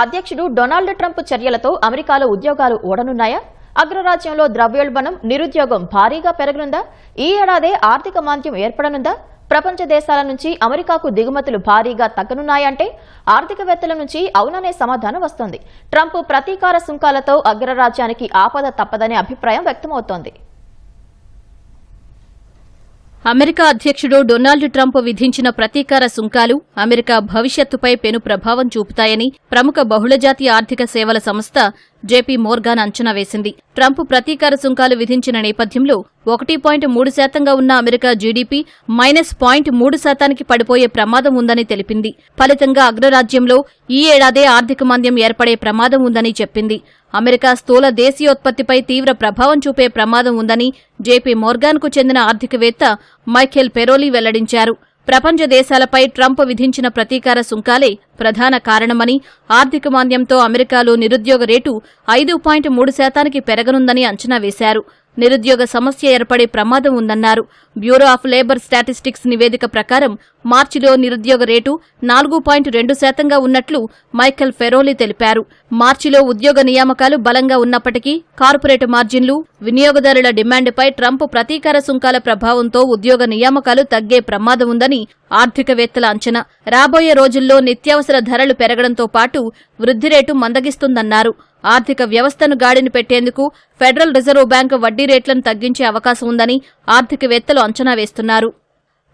అధ్యక్షుడు Donald Trump చర్యలతో అమెరికాలో ఉద్యోగాలు ఓడనున్నాయా అగ్రరాజ్యంలో ద్రవ్యోల్బణం నిరుద్యోగం భారీగా పెరగనుందా? ఈ ఏడాదే ఆర్థిక మాంద్యం ఏర్పడనుందా? ప్రపంచ దేశాల నుంచి అమెరికాకు దిగుమతులు భారీగా తగ్గనున్నాయంటే ఆర్థికవేత్తల నుంచి అవుననే సమాధానం వస్తోంది. ట్రంప్ ప్రతీకార సుంకాలతో అగ్రరాజ్యానికి ఆపద తప్పదనే అభిప్రాయం వ్యక్తమవుతోంది. అమెరికా అధ్యక్షుడు డొనాల్డ్ ట్రంప్ విధించిన ప్రతీకార సుంకాలు అమెరికా భవిష్యత్తుపై పెను ప్రభావం చూపుతాయని ప్రముఖ బహుళజాతి ఆర్థిక సేవల సంస్థ జేపీ మోర్గాన్ అంచనా వేసింది. ట్రంప్ ప్రతీకార సుంకాలు విధించిన నేపథ్యంలో ఒకటి పాయింట్ మూడు శాతంగా ఉన్న అమెరికా జీడీపీ మైనస్ పాయింట్ మూడు శాతానికి పడిపోయే ప్రమాదం ఉందని తెలిపింది. ఫలితంగా అగ్రరాజ్యంలో ఈ ఏడాదే ఆర్థిక మాంద్యం ఏర్పడే ప్రమాదం ఉందని చెప్పింది. అమెరికా స్థూల దేశీయోత్పత్తిపై తీవ్ర ప్రభావం చూపే ప్రమాదం ఉందని జేపీ మోర్గాన్కు చెందిన ఆర్థికవేత్త మైఖేల్ పెరోలి వెల్లడించారు. ప్రపంచ దేశాలపై ట్రంప్ విధించిన ప్రతీకార సుంకాలే ప్రధాన కారణమని ఆర్థిక మాంద్యంతో అమెరికాలో నిరుద్యోగ రేటు ఐదు పాయింట్ మూడు శాతానికి పెరగనుందని అంచనా వేశారు. నిరుద్యోగ సమస్య ఏర్పడే ప్రమాదం ఉందన్నారు. బ్యూరో ఆఫ్ లేబర్ స్టాటిస్టిక్స్ నివేదిక ప్రకారం మార్చిలో నిరుద్యోగ రేటు నాలుగు పాయింట్ రెండు శాతంగా ఉన్నట్లు మైఖల్ ఫెరోలి తెలిపారు. మార్చిలో ఉద్యోగ నియామకాలు బలంగా ఉన్నప్పటికీ కార్పొరేట్ మార్జిన్లు వినియోగదారుల డిమాండ్పై ట్రంప్ ప్రతీకార సుంకాల ప్రభావంతో ఉద్యోగ నియామకాలు తగ్గే ప్రమాదం ఉందని ఆర్థికవేత్తల అంచనా. రాబోయే రోజుల్లో నిత్యావసర ధరలు పెరగడంతో పాటు వృద్ధి రేటు మందగిస్తుందన్నారు. ఆర్థిక వ్యవస్థను గాడిని పెట్టేందుకు ఫెడరల్ రిజర్వ్ బ్యాంకు వడ్డీ రేట్లను తగ్గించే అవకాశం ఉందని ఆర్థికవేత్తలు అంచనా వేస్తున్నారు.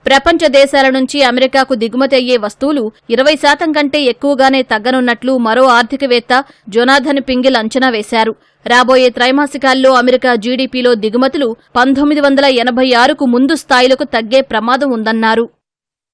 ప్రపంచ దేశాల నుంచి అమెరికాకు దిగుమతి అయ్యే వస్తువులు ఇరవై శాతం కంటే ఎక్కువగానే తగ్గనున్నట్లు మరో ఆర్థికవేత్త జొనాథన్ పింగిల్ అంచనా వేశారు. రాబోయే త్రైమాసికాల్లో అమెరికా జీడీపీలో దిగుమతులు పంతొమ్మిది వందల ఎనభై ఆరుకు ముందు స్థాయిలకు తగ్గే ప్రమాదం ఉందన్నారు.